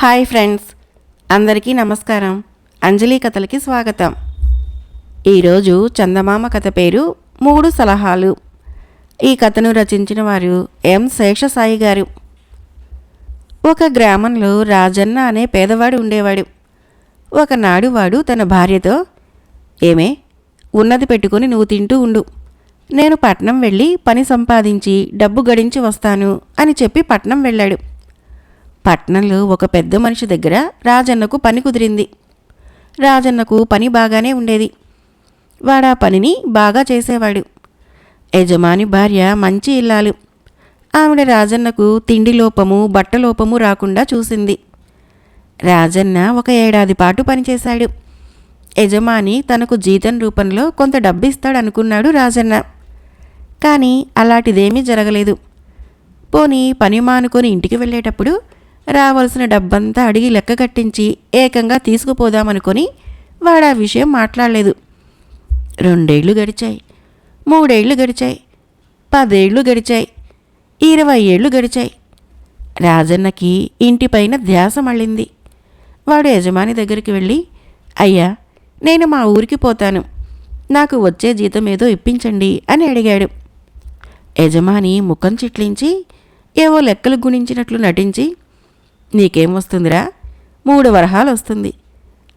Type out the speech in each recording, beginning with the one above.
Hi friends. అందరికీ నమస్కారం. అంజలి కథలకి స్వాగతం. ఈరోజు చందమామ కథ పేరు మూడు సలహాలు. ఈ కథను రచించిన వారు ఎం శేషసాయి గారు. ఒక గ్రామంలో రాజన్న అనే పేదవాడు ఉండేవాడు. ఒకనాడు వాడు తన భార్యతో ఏమే ఉన్నది పెట్టుకుని నువ్వు తింటూ ఉండు. నేను పట్నం వెళ్ళి పని సంపాదించి డబ్బు గడించి వస్తాను అని చెప్పి పట్నం వెళ్ళాడు. పట్నంలో ఒక పెద్ద మనిషి దగ్గర రాజన్నకు పని కుదిరింది. రాజన్నకు పని బాగానే ఉండేది. వాడా పనిని బాగా చేసేవాడు. యజమాని భార్య మంచి ఇల్లాలు. ఆవిడ రాజన్నకు తిండి లోపము బట్ట లోపము రాకుండా చూసింది. రాజన్న ఒక ఏడాది పాటు పనిచేశాడు యజమాని తనకు జీతం రూపంలో కొంత డబ్బు ఇస్తాడనుకున్నాడు రాజన్న. కానీ అలాంటిదేమీ జరగలేదు. పోనీ పని మానుకొని ఇంటికి వెళ్ళేటప్పుడు రావాల్సిన డబ్బంతా అడిగి లెక్క కట్టించి ఏకంగా తీసుకుపోదామనుకొని వాడు ఆ విషయం మాట్లాడలేదు. రెండేళ్ళు గడిచాయి. మూడేళ్ళు గడిచాయి. పదేళ్ళు గడిచాయి. ఇరవై ఏళ్ళు గడిచాయి. రాజన్నకి ఇంటిపైన ధ్యాస మళ్ళింది. వాడు యజమాని దగ్గరికి వెళ్ళి అయ్యా నేను మా ఊరికి పోతాను. నాకు వచ్చే జీతం ఏదో ఇప్పించండి అని అడిగాడు. యజమాని ముఖం చిట్లించి ఏవో లెక్కలు గుణించినట్లు నటించి నీకేం వస్తుందిరా? మూడు వరహాలు వస్తుంది.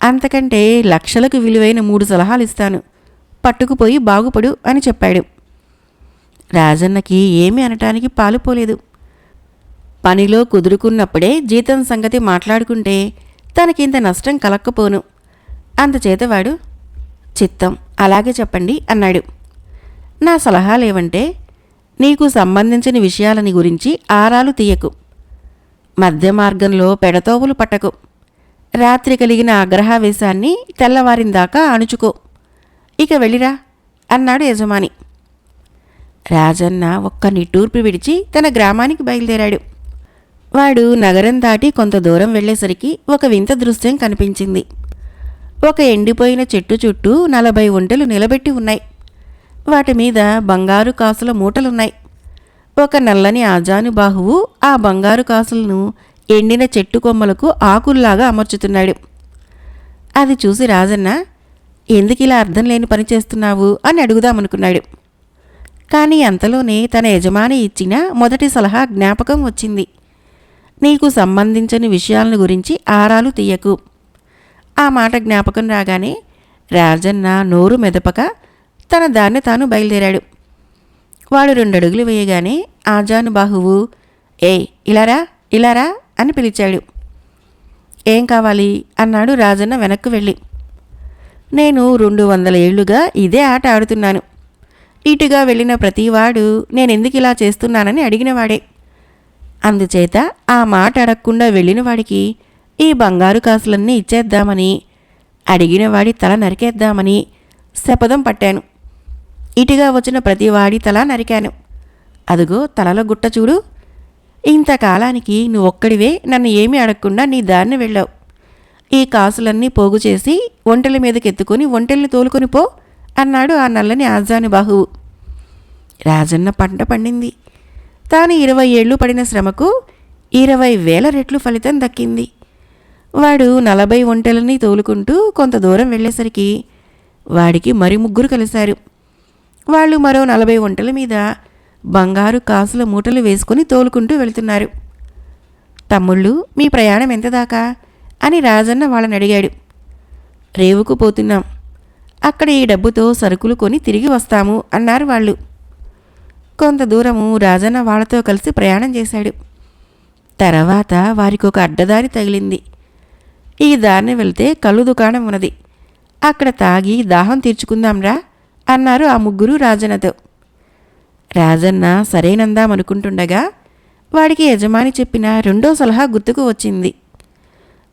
అంతకంటే లక్షలకు విలువైన మూడు సలహాలు ఇస్తాను. పట్టుకుపోయి బాగుపడు అని చెప్పాడు. రాజన్నకి ఏమీ అనటానికి పాలుపోలేదు పనిలో కుదురుకున్నప్పుడే జీతం సంగతి మాట్లాడుకుంటే తనకింత నష్టం కలక్కపోను. అంతచేతవాడు చిత్తం అలాగే చెప్పండి అన్నాడు. నా సలహాలేవంటే నీకు సంబంధించిన విషయాలని గురించి ఆరాలు తీయకు. మధ్య మార్గంలో పెడతోవులు పట్టకు. రాత్రి కలిగిన ఆగ్రహావేశాన్ని తెల్లవారిందాకా అణుచుకో. ఇక వెళ్ళిరా అన్నాడు యజమాని. రాజన్న ఒక్క నిట్టూర్పు విడిచి తన గ్రామానికి బయలుదేరాడు. వాడు నగరం దాటి కొంత దూరం వెళ్ళేసరికి ఒక వింత దృశ్యం కనిపించింది. ఒక ఎండిపోయిన చెట్టు చుట్టూ నలభై ఒంటెలు నిలబెట్టి ఉన్నాయి. వాటి మీద బంగారు కాసుల మూటలున్నాయి. ఒక నల్లని ఆజానుబాహువు ఆ బంగారు కాసులను ఎండిన చెట్టు కొమ్మలకు ఆకుల్లాగా అమర్చుతున్నాడు. అది చూసి రాజన్న ఎందుకు ఇలా అర్థం లేని పని చేస్తున్నావు? అని అడుగుదామనుకున్నాడు. కానీ అంతలోనే తన యజమాని ఇచ్చిన మొదటి సలహా జ్ఞాపకం వచ్చింది. నీకు సంబంధించిన విషయాలను గురించి ఆరాలు తీయకు. ఆ మాట జ్ఞాపకం రాగానే రాజన్న నోరు మెదపక తన దాన్ని తాను బయలుదేరాడు. వాడు రెండడుగులు వేయగానే ఆజానుబాహువు ఏ ఇలారా ఇలారా అని పిలిచాడు. ఏం కావాలి? అన్నాడు రాజన్న వెనక్కు వెళ్ళి. నేను రెండు వందల ఏళ్ళుగా ఇదే ఆట ఆడుతున్నాను. ఇటుగా వెళ్ళిన ప్రతివాడు నేనెందుకు ఇలా చేస్తున్నానని అడిగినవాడే. అందుచేత ఆ మాట అడగకుండా వెళ్ళిన వాడికి ఈ బంగారు కాసులన్నీ ఇచ్చేద్దామని అడిగినవాడి తల నరికేద్దామని శపథం పట్టాను. ఇటుగా వచ్చిన ప్రతివాడి తల నరికాను. అదుగో తలలో గుట్ట చూడు. ఇంతకాలానికి నువ్వొక్కడివే నన్ను ఏమీ అడగకుండా నీ దారిని వెళ్ళావు. ఈ కాసులన్నీ పోగు చేసి ఒంటెల మీదకి ఎత్తుకొని ఒంటెల్ని తోలుకొని పో అన్నాడు ఆ నల్లని ఆజాను బాహువు. రాజన్న పంట పండింది. తాను ఇరవై ఏళ్ళు పడిన శ్రమకు ఇరవై వేల రెట్లు ఫలితం దక్కింది. వాడు నలభై ఒంటెలని తోలుకుంటూ కొంత దూరం వెళ్ళేసరికి వాడికి మరి ముగ్గురు కలిశారు. వాళ్ళు మరో నలభై ఒంటల మీద బంగారు కాసుల మూటలు వేసుకుని తోలుకుంటూ వెళుతున్నారు. తమ్ముళ్ళు మీ ప్రయాణం ఎంత దాకా అని రాజన్న వాళ్ళని అడిగాడు. రేవుకు పోతున్నాం. అక్కడ ఈ డబ్బుతో సరుకులు కొని తిరిగి వస్తాము అన్నారు వాళ్ళు. కొంత దూరము రాజన్న వాళ్ళతో కలిసి ప్రయాణం చేశాడు. తర్వాత వారికి ఒక అడ్డదారి తగిలింది. ఈ దారిని వెళ్తే కళ్ళు దుకాణం ఉన్నది. అక్కడ తాగి దాహం తీర్చుకుందాంరా. అన్నారు ఆ ముగ్గురు రాజన్నతో రాజన్న సరేనందామనుకుంటుండగా వాడికి యజమాని చెప్పిన రెండో సలహా గుర్తుకు వచ్చింది.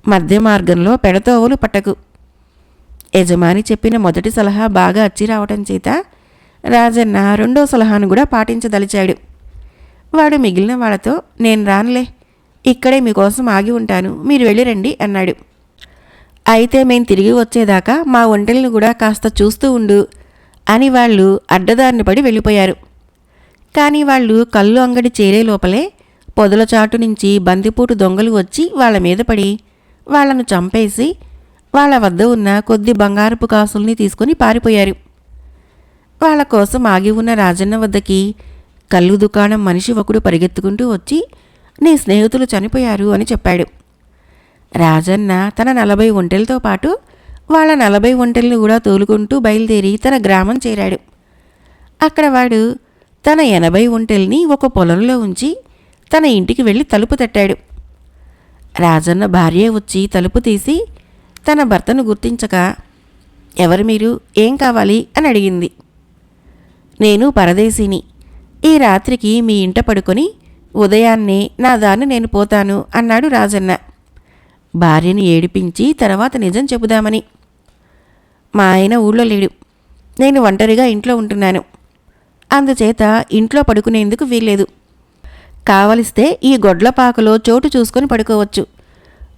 మధ్య మార్గంలో పెడతోవలు పట్టకు. యజమాని చెప్పిన మొదటి సలహా బాగా అచ్చిరావటం చేత రాజన్న రెండో సలహాను కూడా పాటించదలిచాడు. వాడు మిగిలిన వాళ్ళతో నేను రానులే ఇక్కడే మీకోసం ఆగి ఉంటాను మీరు వెళ్ళిరండి అన్నాడు. అయితే మేం తిరిగి వచ్చేదాకా మా ఒంటెలను కూడా కాస్త చూస్తూ ఉండు అని వాళ్ళు అడ్డదారిని పడి వెళ్ళిపోయారు. కానీ వాళ్ళు కళ్ళు అంగడి చేరే లోపలే పొదల చాటు నుంచి బందిపూటు దొంగలు వచ్చి వాళ్ళ మీద పడి వాళ్ళను చంపేసి వాళ్ళ వద్ద ఉన్న కొద్ది బంగారపు కాసుల్ని తీసుకుని పారిపోయారు. వాళ్ళ కోసం ఆగి ఉన్న రాజన్న వద్దకి కళ్ళు దుకాణం మనిషి ఒకడు పరిగెత్తుకుంటూ వచ్చి నీ స్నేహితులు చనిపోయారు అని చెప్పాడు. రాజన్న తన నలభై ఒంటెలతో పాటు వాళ్ళ నలభై ఒంటెల్ని కూడా తోలుకుంటూ బయలుదేరి తన గ్రామం చేరాడు. అక్కడ వాడు తన ఎనభై ఒంటెల్ని ఒక పొలంలో ఉంచి తన ఇంటికి వెళ్ళి తలుపు తట్టాడు. రాజన్న భార్య వచ్చి తలుపు తీసి తన భర్తను గుర్తించక ఎవరు మీరు? ఏం కావాలి? అని అడిగింది. నేను పరదేశీని. ఈ రాత్రికి మీ ఇంట పడుకొని ఉదయాన్నే నా దాన్ని నేను పోతాను అన్నాడు రాజన్న. భార్యని ఏడిపించి తర్వాత నిజం చెబుదామని మా ఆయన ఊళ్ళో లేడు. నేను ఒంటరిగా ఇంట్లో ఉంటున్నాను. అందుచేత ఇంట్లో పడుకునేందుకు వీల్లేదు. కావలిస్తే ఈ గొడ్లపాకలో చోటు చూసుకొని పడుకోవచ్చు.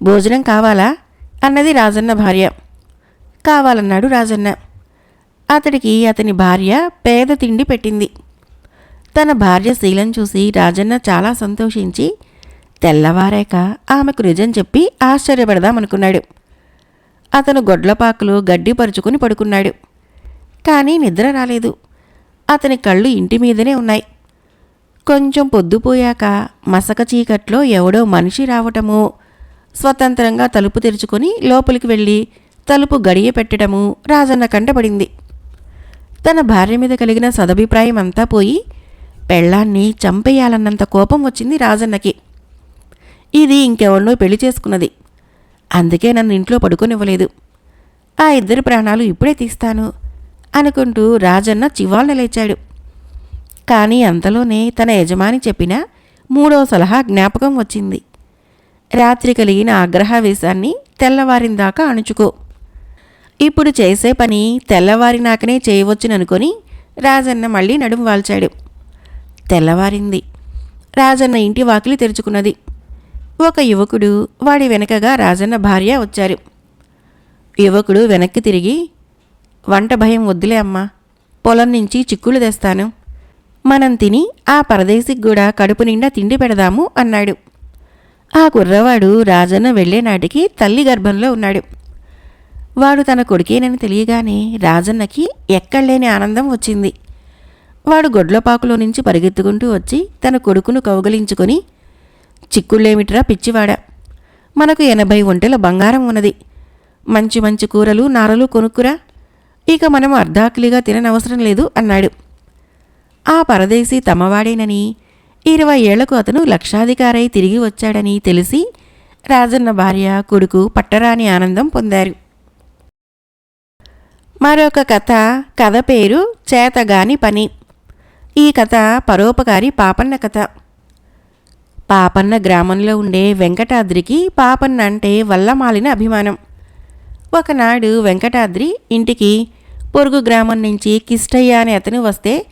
భోజనం కావాలా? అన్నది రాజన్న భార్య. కావాలన్నాడు రాజన్న. అతడికి అతని భార్య పేద తిండి పెట్టింది. తన భార్య శీలం చూసి రాజన్న చాలా సంతోషించి తెల్లవారాక ఆమెకు నిజం చెప్పి ఆశ్చర్యపడదామనుకున్నాడు. అతను గొడ్లపాకులు గడ్డి పరుచుకుని పడుకున్నాడు. కానీ నిద్ర రాలేదు. అతని కళ్ళు ఇంటి మీదనే ఉన్నాయి. కొంచెం పొద్దుపోయాక మసక చీకట్లో ఎవడో మనిషి రావటము స్వతంత్రంగా తలుపు తెరుచుకొని లోపలికి వెళ్ళి తలుపు గడియ పెట్టడము రాజన్న కంటపడింది. తన భార్య మీద కలిగిన సదభిప్రాయం అంతా పోయి పెళ్ళాన్ని చంపేయాలన్నంత కోపం వచ్చింది రాజన్నకి. ఇది ఇంకెవరినో పెళ్ళి చేసుకున్నది. అందుకే నన్ను ఇంట్లో పడుకోనివ్వలేదు. ఆ ఇద్దరి ప్రాణాలు ఇప్పుడే తీస్తాను అనుకుంటూ రాజన్న చివాళ్ళ లేచాడు. కానీ అంతలోనే తన యజమాని చెప్పిన మూడో సలహా జ్ఞాపకం వచ్చింది. రాత్రి కలిగిన ఆగ్రహావేశాన్ని తెల్లవారిందాకా అణుచుకో. ఇప్పుడు చేసే పని తెల్లవారినాకనే చేయవచ్చుననుకొని రాజన్న మళ్ళీ నడుము వాల్చాడు. తెల్లవారింది. రాజన్న ఇంటి వాకిలి తెరుచుకున్నది. ఒక యువకుడు వాడి వెనకగా రాజన్న భార్య వచ్చారు. యువకుడు వెనక్కి తిరిగి వంట భయం వద్దులే అమ్మా పొలం నుంచి చిక్కులు తెస్తాను. మనం తిని ఆ పరదేశికి కూడా కడుపు నిండా తిండి పెడదాము అన్నాడు. ఆ కుర్రవాడు రాజన్న వెళ్ళే నాటికి తల్లి గర్భంలో ఉన్నాడు. వాడు తన కొడుకేనని తెలియగానే రాజన్నకి ఎక్కడలేని ఆనందం వచ్చింది. వాడు గొడ్లపాకులో నుంచి పరిగెత్తుకుంటూ వచ్చి తన కొడుకును కౌగలించుకొని చిక్కుళ్ళేమిట్రా పిచ్చివాడా? మనకు ఎనభై ఒంటెల బంగారం ఉన్నది. మంచి మంచి కూరలు నారలు కొనుక్కురా. ఇక మనం అర్ధాకిలిగా తిననవసరం లేదు అన్నాడు. ఆ పరదేశీ తమవాడేనని ఇరవై ఏళ్ళకు అతను లక్షాధికారై తిరిగి వచ్చాడని తెలిసి రాజన్న భార్య కొడుకు పట్టరాని ఆనందం పొందారు. మరొక కథ కథ పేరు చేతగాని పని. ఈ కథ పరోపకారి పాపన్న కథ. పాపన్న గ్రామంలో ఉండే వెంకటాద్రికి పాపన్న అంటే వల్లమాలిన అభిమానం. ఒకనాడు వెంకటాద్రి ఇంటికి పొరుగు గ్రామం నుంచి కిష్టయ్య అనే అతను వస్తే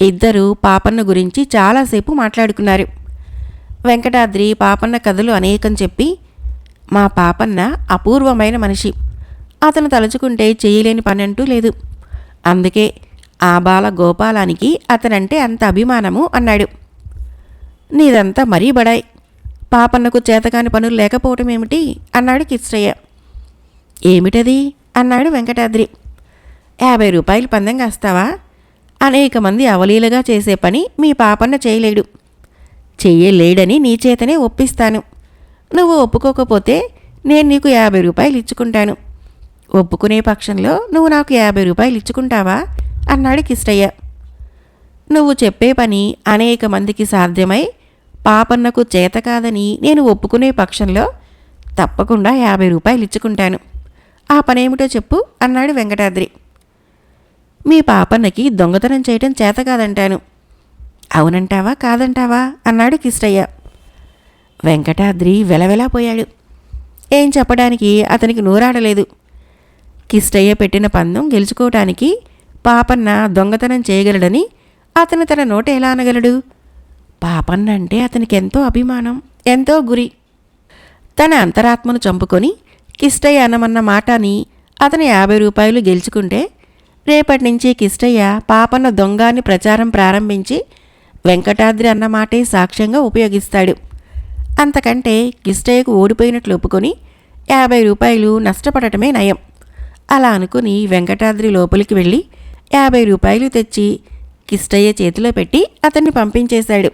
ఇద్దరు పాపన్న గురించి చాలాసేపు మాట్లాడుకున్నారు. వెంకటాద్రి పాపన్న కథలు అనేకం చెప్పి మా పాపన్న అపూర్వమైన మనిషి. అతను తలుచుకుంటే చేయలేని పని అంటూ లేదు. అందుకే ఆ బాల గోపాలానికి అతనంటే అంత అభిమానము అన్నాడు. నీదంతా మరీ బడాయి. పాపన్నకు చేతకాని పనులు లేకపోవటం ఏమిటి? అన్నాడు కిశ్రయ్య ఏమిటది? అన్నాడు వెంకటాద్రి. యాభై రూపాయలు పందెం కాస్తావా? అనేక మంది అవలీలగా చేసే పని మీ పాపన్న చేయలేడు. చేయలేడని నీ చేతనే ఒప్పిస్తాను. నువ్వు ఒప్పుకోకపోతే నేను నీకు యాభై రూపాయలు ఇచ్చుకుంటాను. ఒప్పుకునే పక్షంలో నువ్వు నాకు యాభై రూపాయలు ఇచ్చుకుంటావా? అన్నాడు కిష్టయ్య నువ్వు చెప్పే పని అనేక మందికి సాధ్యమై పాపన్నకు చేత కాదని నేను ఒప్పుకునే పక్షంలో తప్పకుండా యాభై రూపాయలు ఇచ్చుకుంటాను. ఆ పనేమిటో చెప్పు అన్నాడు వెంకటాద్రి. మీ పాపన్నకి దొంగతనం చేయటం చేత కాదంటాను. అవునంటావా కాదంటావా అన్నాడు కిష్టయ్య. వెంకటాద్రి వెలవెలాపోయాడు ఏం చెప్పడానికి అతనికి నూరాడలేదు. కిష్టయ్య పెట్టిన పందెం గెలుచుకోవటానికి పాపన్న దొంగతనం చేయగలడని అతను తన నోట ఎలా అనగలడు? పాపన్న అంటే అతనికి ఎంతో అభిమానం ఎంతో గురి. తన అంతరాత్మను చంపుకొని కిష్టయ్య అనమన్న మాటని అతను యాభై రూపాయలు గెలుచుకుంటే రేపటి నుంచి కిష్టయ్య పాపన్న దొంగ అని ప్రచారం ప్రారంభించి వెంకటాద్రి అన్న మాటే సాక్ష్యంగా ఉపయోగిస్తాడు. అంతకంటే కిష్టయ్యకు ఓడిపోయినట్లు ఒప్పుకొని యాభై రూపాయలు నష్టపడటమే నయం. అలా అనుకుని వెంకటాద్రి లోపలికి వెళ్ళి యాభై రూపాయలు తెచ్చి కిష్టయ్య చేతిలో పెట్టి అతన్ని పంపించేశాడు.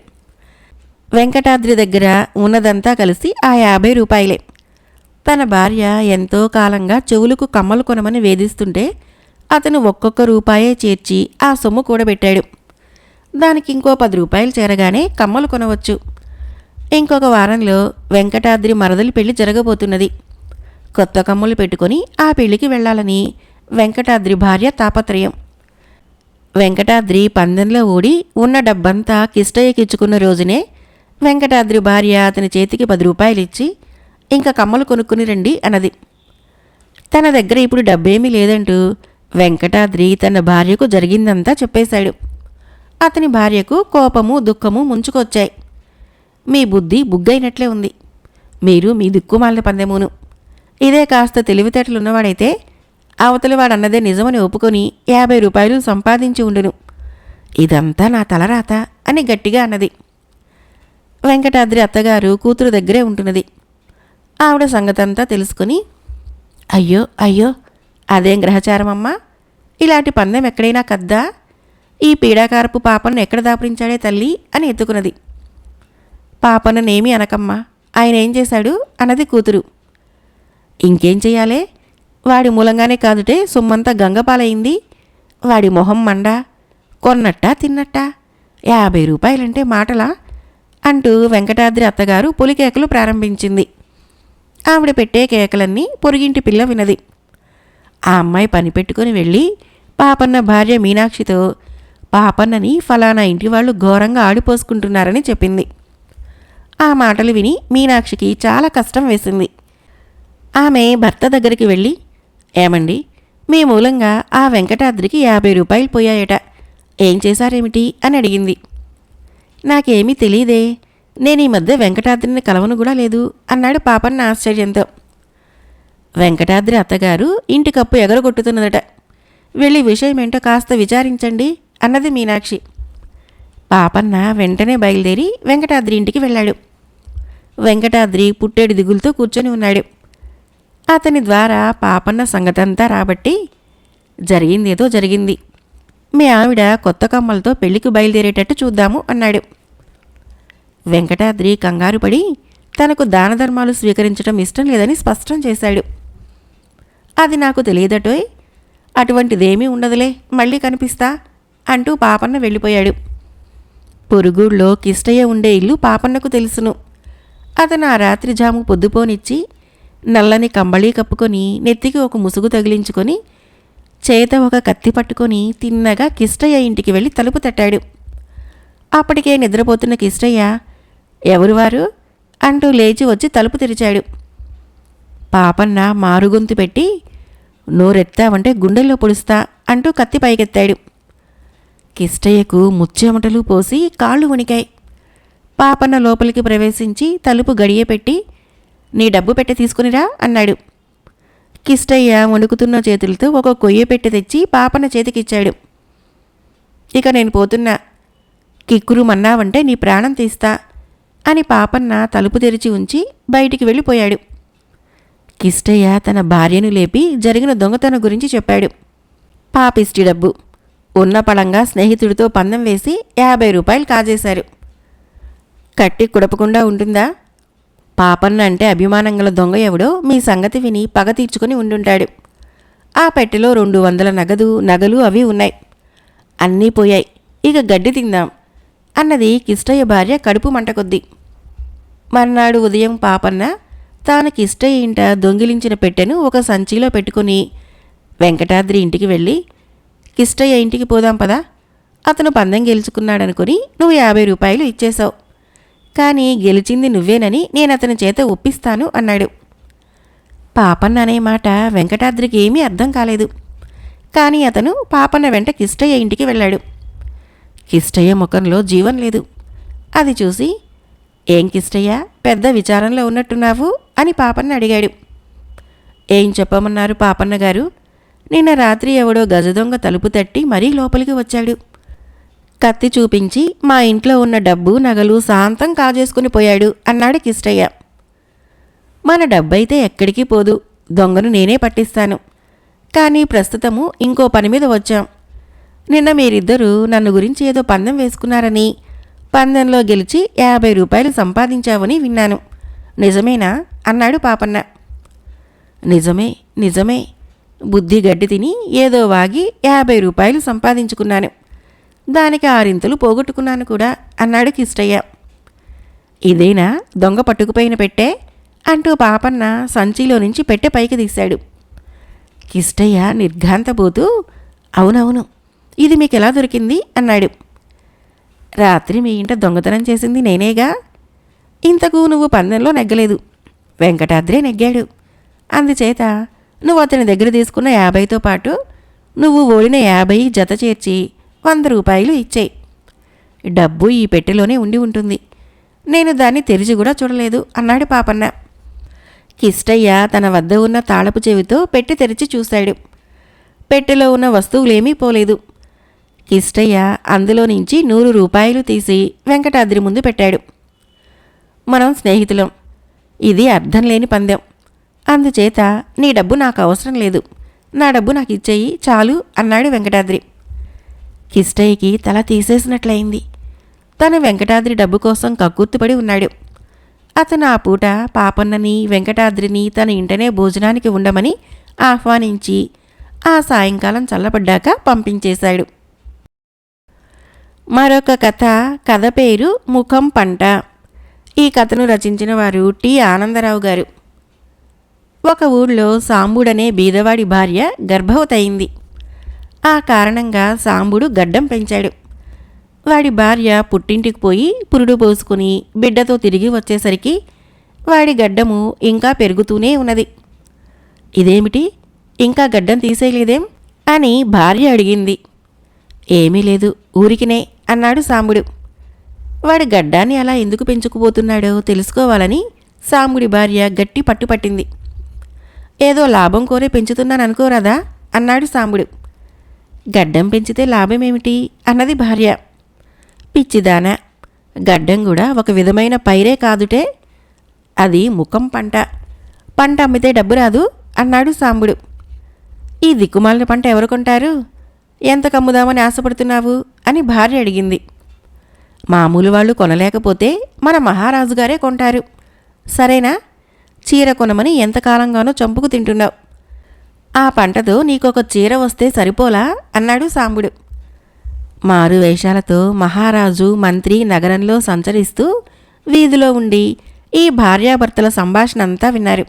వెంకటాద్రి దగ్గర ఉన్నదంతా కలిసి ఆ యాభై రూపాయలే. తన భార్య ఎంతో కాలంగా చెవులకు కమ్మలు కొనమని వేధిస్తుంటే అతను ఒక్కొక్క రూపాయే చేర్చి ఆ సొమ్ము కూడబెట్టాడు. దానికి ఇంకో పది రూపాయలు చేరగానే కమ్మలు కొనవచ్చు. ఇంకొక వారంలో వెంకటాద్రి మరదలి పెళ్ళి జరగబోతున్నది. కొత్త కమ్ములు పెట్టుకొని ఆ పెళ్ళికి వెళ్ళాలని వెంకటాద్రి భార్య తాపత్రయం. వెంకటాద్రి పందెంలో ఓడి ఉన్న డబ్బంతా కిష్టయ్యకిచ్చుకున్న రోజునే వెంకటాద్రి భార్య అతని చేతికి పది రూపాయలు ఇచ్చి ఇంకా కమ్మలు కొనుక్కుని రండి అన్నది. తన దగ్గర ఇప్పుడు డబ్బేమీ లేదంటూ వెంకటాద్రి తన భార్యకు జరిగిందంతా చెప్పేశాడు. అతని భార్యకు కోపము దుఃఖము ముంచుకొచ్చాయి. మీ బుద్ధి బుగ్గైనట్లే ఉంది. మీరు మీ దిక్కుమాలిన పందెమును. ఇదే కాస్త తెలివితేటలు ఉన్నవాడైతే అవతలి వాడన్నదే నిజమని ఒప్పుకొని యాభై రూపాయలు సంపాదించి ఉండును. ఇదంతా నా తలరాత అని గట్టిగా అన్నది. వెంకటాద్రి అత్తగారు కూతురు దగ్గరే ఉంటున్నది. ఆవిడ సంగతంతా తెలుసుకుని అయ్యో అయ్యో అదేం గ్రహచారమమ్మా? ఇలాంటి పందెం ఎక్కడైనా కద్దా? ఈ పీడాకారపు పాపను ఎక్కడ దాపురించాడే తల్లి? అని ఎత్తుకున్నది. పాపననేమి అనకమ్మా. ఆయన ఏం చేశాడు? అన్నది కూతురు. ఇంకేం చేయాలే వాడి మూలంగానే కాదుటే సొమ్మంతా గంగపాలైంది వాడి మొహం మండ కొన్నట్టా తిన్నట్టా? యాభై రూపాయలంటే మాటలా? అంటూ వెంకటాద్రి అత్తగారు పులికేకలు ప్రారంభించింది. ఆవిడ పెట్టే కేకలన్నీ పొరుగింటి పిల్ల వినది. ఆ అమ్మాయి పని పెట్టుకుని వెళ్ళి పాపన్న భార్య మీనాక్షితో పాపన్నని ఫలానా ఇంటి వాళ్ళు ఘోరంగా ఆడిపోసుకుంటున్నారని చెప్పింది. ఆ మాటలు విని మీనాక్షికి చాలా కష్టం వేసింది. ఆమె భర్త దగ్గరికి వెళ్ళి ఏమండి మీ మూలంగా ఆ వెంకటాద్రికి యాభై రూపాయలు పోయాయట. ఏం చేశారేమిటి? అని అడిగింది. నాకేమీ తెలియదే నేను ఈ మధ్య వెంకటాద్రిని కలవను కూడా లేదు అన్నాడు పాపన్న ఆశ్చర్యంతో. వెంకటాద్రి అత్తగారు ఇంటి కప్పు ఎగరగొట్టుతున్నదట. వెళ్ళి విషయం ఏంటో కాస్త విచారించండి అన్నది మీనాక్షి. పాపన్న వెంటనే బయలుదేరి వెంకటాద్రి ఇంటికి వెళ్ళాడు. వెంకటాద్రి పుట్టేడు దిగులతో కూర్చొని ఉన్నాడు. అతని ద్వారా పాపన్న సంగతంతా రాబట్టి జరిగిందేదో జరిగింది. మీ ఆవిడ కొత్త కమ్మలతో పెళ్ళికి బయలుదేరేటట్టు చూద్దాము అన్నాడు. వెంకటాద్రి కంగారుపడి తనకు దానధర్మాలు స్వీకరించడం ఇష్టం లేదని స్పష్టం చేశాడు. అది నాకు తెలియదటోయ్. అటువంటిదేమీ ఉండదులే మళ్ళీ కనిపిస్తా అంటూ పాపన్న వెళ్ళిపోయాడు. పొరుగుళ్ళో కిష్టయ్య ఉండే ఇల్లు పాపన్నకు తెలుసును. అతను ఆ రాత్రి జాము పొద్దుపోనిచ్చి నల్లని కంబళీ కప్పుకొని నెత్తికి ఒక ముసుగు తగిలించుకొని చేత ఒక కత్తి పట్టుకొని తిన్నగా కిష్టయ్య ఇంటికి వెళ్ళి తలుపు తట్టాడు. అప్పటికే నిద్రపోతున్న కిష్టయ్య ఎవరు వారు? అంటూ లేచి వచ్చి తలుపు తెరిచాడు. పాపన్న మారుగొంతు పెట్టి నోరెత్తావంటే గుండెల్లో పొడుస్తా అంటూ కత్తి పైకెత్తాడు. కిష్టయ్యకు ముచ్చెమటలు పోసి కాళ్ళు వణికాయి. పాపన్న లోపలికి ప్రవేశించి తలుపు గడియ పెట్టి నీ డబ్బు పెట్టి తీసుకునిరా అన్నాడు. కిష్టయ్య వణుకుతున్న చేతులతో ఒక కొయ్య పెట్టి తెచ్చి పాపన్న చేతికిచ్చాడు. ఇక నేను పోతున్నా. కిక్కురు మన్నావంటే నీ ప్రాణం తీస్తా అని పాపన్న తలుపు తెరిచి ఉంచి బయటికి వెళ్ళిపోయాడు. కిష్టయ్య తన భార్యను లేపి జరిగిన దొంగతనం గురించి చెప్పాడు. పాపిష్టి డబ్బు. ఉన్న పడంగా స్నేహితుడితో పందెం వేసి యాభై రూపాయలు కాజేశారు. కట్టి కుడపకుండా ఉంటుందా? పాపన్న అంటే అభిమానం గల దొంగ ఎవడో మీ సంగతి విని పగ తీర్చుకుని ఉండుంటాడు. ఆ పెట్టెలో రెండు వందల నగదు నగలు అవి ఉన్నాయి. అన్నీ పోయాయి. ఇక గడ్డి తిందాం. అన్నది కిష్టయ్య భార్య కడుపు మంట కొద్దీ. మర్నాడు ఉదయం పాపన్న తాను కిష్టయ్య ఇంట దొంగిలించిన పెట్టెను ఒక సంచిలో పెట్టుకుని వెంకటాద్రి ఇంటికి వెళ్ళి కిష్టయ్య ఇంటికి పోదాం పదా అతను పందెం గెలుచుకున్నాడనుకుని నువ్వు యాభై రూపాయలు ఇచ్చేశావు. కానీ గెలిచింది నువ్వేనని నేను అతని చేత ఒప్పిస్తాను అన్నాడు. పాపన్న అనే మాట వెంకటాద్రికి ఏమీ అర్థం కాలేదు. కానీ అతను పాపన్న వెంట కిష్టయ్య ఇంటికి వెళ్ళాడు. కిష్టయ్య ముఖంలో జీవం లేదు. అది చూసి ఏం కిష్టయ్య పెద్ద విచారంలో ఉన్నట్టున్నావు? అని పాపన్న అడిగాడు. ఏం చెప్పమన్నారు పాపన్న గారు? నిన్న రాత్రి ఎవడో గజదొంగ తలుపు తట్టి మరీ లోపలికి వచ్చాడు. కత్తి చూపించి మా ఇంట్లో ఉన్న డబ్బు నగలు శాంతం కాజేసుకుని పోయాడు అన్నాడు కిష్టయ్య. మన డబ్బైతే ఎక్కడికి పోదు. దొంగను నేనే పట్టిస్తాను. కానీ ప్రస్తుతము ఇంకో పని మీద వచ్చాం. నిన్న మీరిద్దరూ నన్ను గురించి ఏదో పందెం వేసుకున్నారని పందెంలో గెలిచి యాభై రూపాయలు సంపాదించావని విన్నాను. నిజమేనా? అన్నాడు పాపన్న. నిజమే నిజమే. బుద్ధి గడ్డి తిని ఏదో వాగి యాభై రూపాయలు సంపాదించుకున్నాను. దానికి ఆరింతలు పోగొట్టుకున్నాను కూడా అన్నాడు కిష్టయ్య. ఇదేనా? దొంగ పట్టుకుపోయిన పెట్టే? అంటూ పాపన్న సంచిలో నుంచి పెట్టె పైకి తీశాడు. కిష్టయ్య నిర్ఘాంతపోతూ అవునవును ఇది మీకు ఎలా దొరికింది? అన్నాడు. రాత్రి మీ ఇంట దొంగతనం చేసింది నేనేగా? ఇంతకు నువ్వు పందెంలో నెగ్గలేదు. వెంకటాద్రే నెగ్గాడు. అందుచేత నువ్వు అతని దగ్గర తీసుకున్న యాభైతో పాటు నువ్వు ఓడిన యాభై జత చేర్చి వంద రూపాయలు ఇచ్చేయి డబ్బు ఈ పెట్టెలోనే ఉండి ఉంటుంది. నేను దాన్ని తెరిచి కూడా చూడలేదు అన్నాడు పాపన్న. కిష్టయ్య తన వద్ద ఉన్న తాళపు చెవితో పెట్టి తెరిచి చూశాడు. పెట్టెలో ఉన్న వస్తువులేమీ పోలేదు. కిష్టయ్య అందులో నుంచి నూరు రూపాయలు తీసి వెంకటాద్రి ముందు పెట్టాడు. మనం స్నేహితులం. ఇది అర్థం లేని పందెం. అందుచేత నీ డబ్బు నాకు అవసరం లేదు. నా డబ్బు నాకు ఇచ్చేయి చాలు అన్నాడు వెంకటాద్రి. కిష్టయ్యకి తల తీసేసినట్లయింది. తను వెంకటాద్రి డబ్బు కోసం కక్కుర్తిపడి ఉన్నాడు. అతను ఆ పూట పాపన్నని వెంకటాద్రిని తన ఇంటనే భోజనానికి ఉండమని ఆహ్వానించి ఆ సాయంకాలం చల్లబడ్డాక పంపించేశాడు. మరొక కథ కథ పేరు ముఖం పంట. ఈ కథను రచించిన వారు టి ఆనందరావు గారు. ఒక ఊళ్ళో సాంబుడనే బీదవాడి భార్య గర్భవతయింది. ఆ కారణంగా సాంబుడు గడ్డం పెంచాడు. వాడి భార్య పుట్టింటికి పోయి పురుడు పోసుకుని బిడ్డతో తిరిగి వచ్చేసరికి వాడి గడ్డము ఇంకా పెరుగుతూనే ఉన్నది. ఇదేమిటి? ఇంకా గడ్డం తీసేయలేదేం? అని భార్య అడిగింది. ఏమీ లేదు ఊరికినే అన్నాడు సాంబుడు. వాడి గడ్డాన్ని అలా ఎందుకు పెంచుకుపోతున్నాడో తెలుసుకోవాలని సాంబుడి భార్య గట్టి పట్టుపట్టింది ఏదో లాభం కోరే పెంచుతున్నాను అనుకోరాదా అన్నాడు సాంబుడు. గడ్డం పెంచితే లాభమేమిటి? అన్నది భార్య. పిచ్చిదాన గడ్డం కూడా ఒక విధమైన పైరే కాదుటే. అది ముఖం పంట. పంట అమ్మితే డబ్బు రాదు అన్నాడు సాంబుడు. ఈ దిక్కుమాలిన పంట ఎవరు కొంటారు? ఎంత కమ్ముదామని ఆశపడుతున్నావు? అని భార్య అడిగింది. మామూలు వాళ్ళు కొనలేకపోతే మన మహారాజు గారే కొంటారు. సరేనా? చీర కొనమని ఎంతకాలంగానో చంపుకు తింటున్నావు. ఆ పంటతో నీకొక చీర వస్తే సరిపోలా? అన్నాడు సాంబుడు. మారు వేషాలతో మహారాజు మంత్రి నగరంలో సంచరిస్తూ వీధిలో ఉండి ఈ భార్యాభర్తల సంభాషణ అంతా విన్నారు.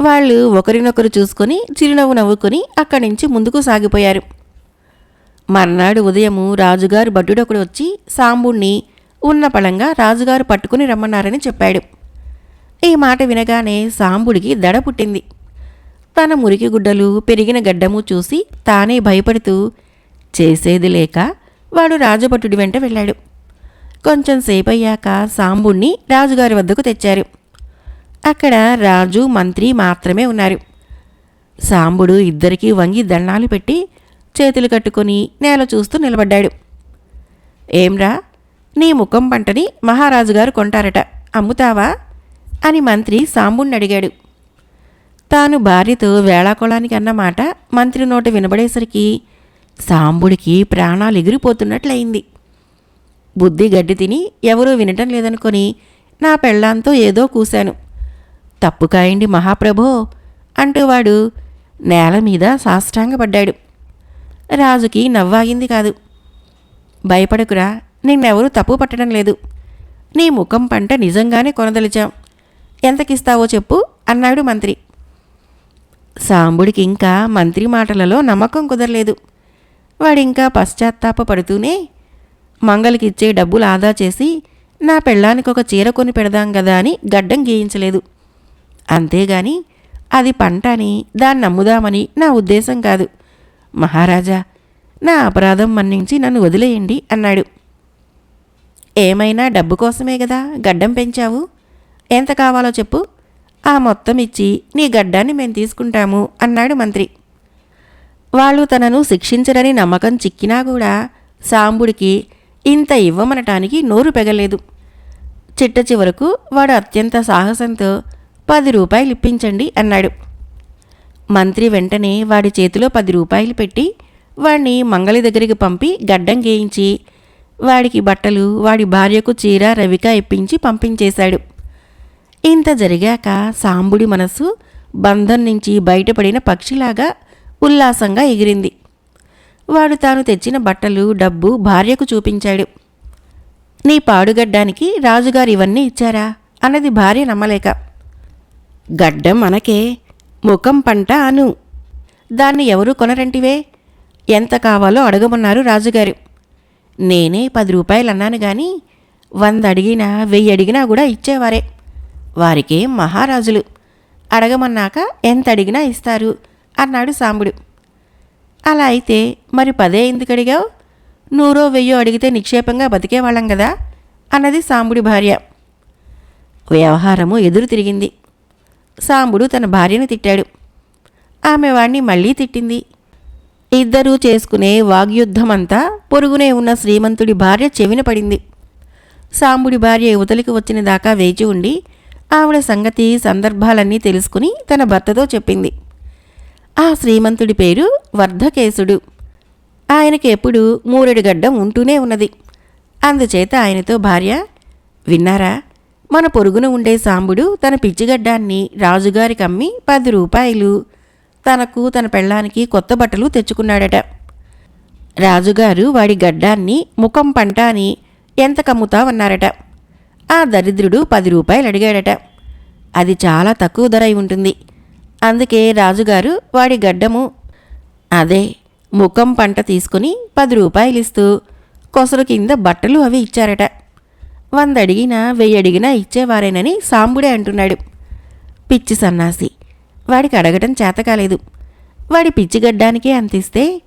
వాళ్ళు ఒకరినొకరు చూసుకొని చిరునవ్వు నవ్వుకొని అక్కడి నుంచి ముందుకు సాగిపోయారు. మర్నాడు ఉదయము రాజుగారు భటుడొకడు వచ్చి సాంబుణ్ణి ఉన్న పళంగా రాజుగారు పట్టుకుని రమ్మన్నారని చెప్పాడు. ఈ మాట వినగానే సాంబుడికి దడ పుట్టింది. తన మురికి గుడ్డలు పెరిగిన గడ్డము చూసి తానే భయపడుతూ చేసేది లేక వాడు రాజభటుడి వెంట వెళ్ళాడు. కొంచెం సేపయ్యాక సాంబుణ్ణి రాజుగారి వద్దకు తెచ్చారు. అక్కడ రాజు మంత్రి మాత్రమే ఉన్నారు. సాంబుడు ఇద్దరికీ వంగి దండాలు పెట్టి చేతులు కట్టుకొని నేల చూస్తూ నిలబడ్డాడు. ఏంరా నీ ముఖం పంటని మహారాజుగారు కొంటారట అమ్ముతావా? అని మంత్రి సాంబుణ్ణి అడిగాడు. తాను భార్యతో వేళాకోళానికి అన్న మాట మంత్రి నోట వినబడేసరికి సాంబుడికి ప్రాణాలు ఎగిరిపోతున్నట్లయింది. బుద్ధి గడ్డి తిని ఎవరూ వినటం లేదనుకొని నా పెళ్ళాంతో ఏదో కూశాను. తప్పు కాయండి మహాప్రభో అంటూ వాడు నేల మీద సాష్టాంగపడ్డాడు. రాజుకి నవ్వాగింది కాదు. భయపడకురా నిన్నెవరూ తప్పు పట్టడం లేదు. నీ ముఖం పంట నిజంగానే కొనదలిచాం ఎంతకిస్తావో చెప్పు అన్నాడు మంత్రి. సాంబుడికి ఇంకా మంత్రి మాటలలో నమ్మకం కుదరలేదు. వాడింకా పశ్చాత్తాప పడుతూనే మంగలికిచ్చే డబ్బులు ఆదా చేసి నా పెళ్ళానికి ఒక చీర కొని పెడదాం కదా అని గడ్డం గీయించలేదు. అంతేగాని అది పంట అని దాన్ని నమ్ముదామని నా ఉద్దేశం కాదు. మహారాజా నా అపరాధం మన్నించి నన్ను వదిలేయండి అన్నాడు. ఏమైనా డబ్బు కోసమే కదా గడ్డం పెంచావు? ఎంత కావాలో చెప్పు. ఆ మొత్తం ఇచ్చి నీ గడ్డాన్ని మేము తీసుకుంటాము అన్నాడు మంత్రి. వాళ్ళు తనను శిక్షించరని నమ్మకం చిక్కినా కూడా సాంబుడికి ఇంత ఇవ్వమనటానికి నోరు పెగలేదు. చిట్ట చివరకు వాడు అత్యంత సాహసంతో పది రూపాయలు ఇప్పించండి అన్నాడు. మంత్రి వెంటనే వాడి చేతిలో పది రూపాయలు పెట్టి వాడిని మంగళి దగ్గరికి పంపి గడ్డం గేయించి వాడికి బట్టలు వాడి భార్యకు చీర రవిక ఇప్పించి పంపించేశాడు. ఇంత జరిగాక సాంబుడి మనసు బంధం నుంచి బయటపడిన పక్షిలాగా ఉల్లాసంగా ఎగిరింది. వాడు తాను తెచ్చిన బట్టలు డబ్బు భార్యకు చూపించాడు. నీ పాడుగడ్డానికి రాజుగారు ఇవన్నీ ఇచ్చారా? అన్నది భార్య నమ్మలేక. గడ్డం మనకే ముఖం పంట అను. దాన్ని ఎవరు కొనరంటివే? ఎంత కావాలో అడగమన్నారు రాజుగారు. నేనే పది రూపాయలు అన్నాను గాని వంద అడిగినా వెయ్యి అడిగినా కూడా ఇచ్చేవారే. వారికే మహారాజులు. అడగమన్నాక ఎంత అడిగినా ఇస్తారు అన్నాడు సాంబుడు. అలా అయితే మరి పదే ఎందుకు అడిగావు? నూరో వెయ్యో అడిగితే నిక్షేపంగా బతికేవాళ్ళం కదా అన్నది సాంబుడి భార్య. వ్యవహారము ఎదురు తిరిగింది. సాంబుడు తన భార్యను తిట్టాడు. ఆమె వాణ్ణి మళ్ళీ తిట్టింది. ఇద్దరూ చేసుకునే వాగ్యుద్ధమంతా పొరుగునే ఉన్న శ్రీమంతుడి భార్య చెవిన పడింది. సాంబుడి భార్య యువతలికి వచ్చిన దాకా వేచి ఉండి ఆవిడ సంగతి సందర్భాలన్నీ తెలుసుకుని తన భర్తతో చెప్పింది. ఆ శ్రీమంతుడి పేరు వర్ధకేశుడు. ఆయనకి ఎప్పుడు మూరెడు గడ్డం ఉంటూనే ఉన్నది. అందుచేత ఆయనతో భార్య విన్నారా? మన పొరుగున ఉండే సాంబుడు తన పిచ్చిగడ్డాన్ని రాజుగారికి అమ్మి పది రూపాయలు. తనకు తన పెళ్ళానికి కొత్త బట్టలు తెచ్చుకున్నాడట. రాజుగారు వాడి గడ్డాన్ని ముఖం పంట అని ఎంత కమ్ముతావన్నారట. ఆ దరిద్రుడు పది రూపాయలు అడిగాడట. అది చాలా తక్కువ ధర అయి ఉంటుంది. అందుకే రాజుగారు వాడి గడ్డము అదే ముఖం పంట తీసుకుని పది రూపాయలు ఇస్తూ కొసరు కింద బట్టలు అవి ఇచ్చారట. వందడిగినా వెయ్యడిగినా ఇచ్చేవారేనని సాంబుడే అంటున్నాడు. పిచ్చి సన్నాసి. వాడికి అడగటం చేతకాలేదు వాడి పిచ్చి గడ్డానికే అంతిస్తే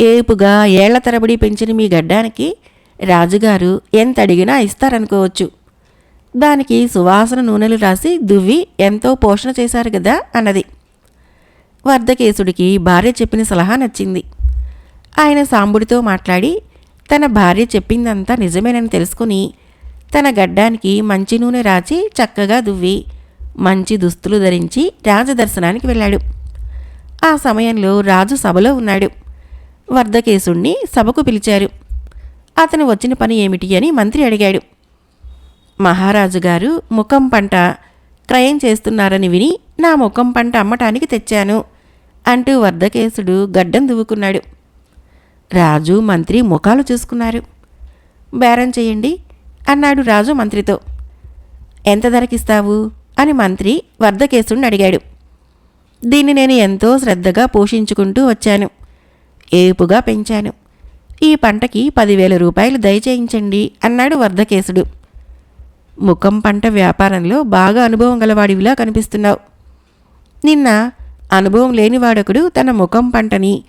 ఏపుగా ఏళ్ళ తరబడి పెంచిన మీ గడ్డానికి రాజుగారు ఎంత అడిగినా ఇస్తారనుకోవచ్చు. దానికి సువాసన నూనెలు రాసి దువ్వి ఎంతో పోషణ చేశారు కదా అన్నది. వర్ధకేశుడికి భార్య చెప్పిన సలహా నచ్చింది. ఆయన సాంబుడితో మాట్లాడి తన భార్య చెప్పిందంతా నిజమేనని తెలుసుకుని తన గడ్డానికి మంచి నూనె రాచి చక్కగా దువ్వి మంచి దుస్తులు ధరించి రాజదర్శనానికి వెళ్ళాడు. ఆ సమయంలో రాజు సభలో ఉన్నాడు. వర్ధకేశుణ్ణి సభకు పిలిచారు. అతను వచ్చిన పని ఏమిటి అని మంత్రి అడిగాడు. మహారాజు గారు ముఖం పంట క్రయం చేస్తున్నారని విని నా ముఖం పంట అమ్మటానికి తెచ్చాను అంటూ వర్ధకేశుడు గడ్డం దువ్వుకున్నాడు. రాజు మంత్రి ముఖాలు చూసుకున్నారు. బేరం చేయండి అన్నాడు రాజు మంత్రితో. ఎంత ధరకిస్తావు? అని మంత్రి వర్ధకేశుడిని అడిగాడు. దీన్ని నేను ఎంతో శ్రద్ధగా పోషించుకుంటూ వచ్చాను. ఏపుగా పెంచాను. ఈ పంటకి పదివేల రూపాయలు దయచేయించండి అన్నాడు వర్ధకేశుడు ముఖం పంట వ్యాపారంలో బాగా అనుభవం గలవాడివిలా కనిపిస్తున్నావు. నిన్న అనుభవం లేనివాడొకడు తన ముఖం పంటని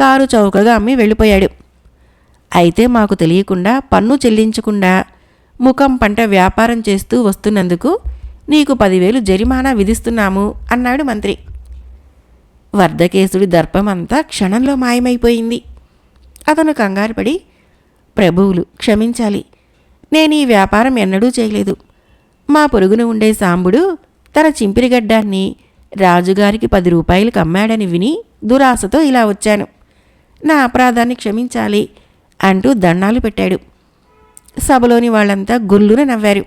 కారు చౌకగా అమ్మి వెళ్ళిపోయాడు. అయితే మాకు తెలియకుండా పన్ను చెల్లించకుండా ముఖం పంట వ్యాపారం చేస్తూ వస్తున్నందుకు నీకు పదివేలు జరిమానా విధిస్తున్నాము అన్నాడు మంత్రి. వర్ధకేశుడి దర్పమంతా క్షణంలో మాయమైపోయింది. అతను కంగారుపడి ప్రభువులు క్షమించాలి. నేను ఈ వ్యాపారం ఎన్నడూ చేయలేదు. మా పొరుగున ఉండే సాంబుడు తన చింపిరిగడ్డాన్ని రాజుగారికి పది రూపాయలకు అమ్మాడని విని దురాశతో ఇలా వచ్చాను. నా అపరాధాన్ని క్షమించాలి అంటూ దండాలు పెట్టాడు. సభలోని వాళ్ళంతా గుల్లున నవ్వారు.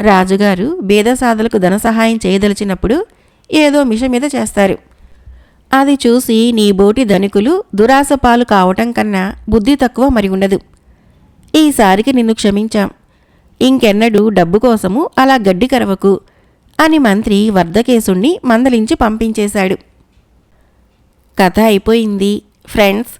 రాజుగారు బేదసాదులకు ధన సహాయం చేయదలిచినప్పుడు ఏదో మిష మీద చేస్తారు. అది చూసి నీ బోటి ధనికులు దురాసపాలు కావటం కన్నా బుద్ధి తక్కువ మరి ఉండదు. ఈసారికి నిన్ను క్షమించాం. ఇంకెన్నడూ డబ్బు కోసము అలా గడ్డి కరవకు అని మంత్రి వర్ధకేశుణ్ణి మందలించి పంపించేశాడు. కథ అయిపోయింది. ఫ్రెండ్స్